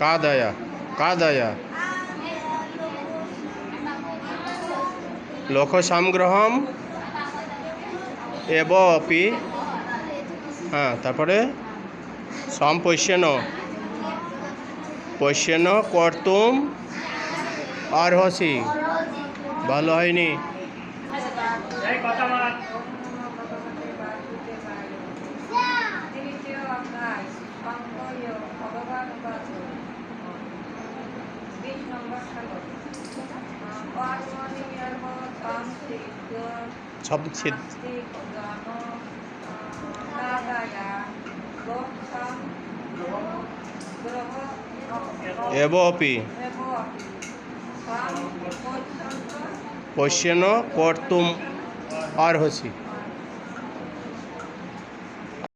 কাদায়া কাদায়া। লোকসংগ্রহম এব অপি হ্যাঁ তারপরে সম্পৈশ্যন পৈশ্যন কর্তুম অর্হসি। ভালো হয়নি। তৃতীয় আকাশ পঙ্কজ ভগবান বাচু বিশ নম্বর শ্লোক কর্মনিয়ম সংস্থিত সবচিত এব অপি। পৈশ্যন কর্তুম অর্হসি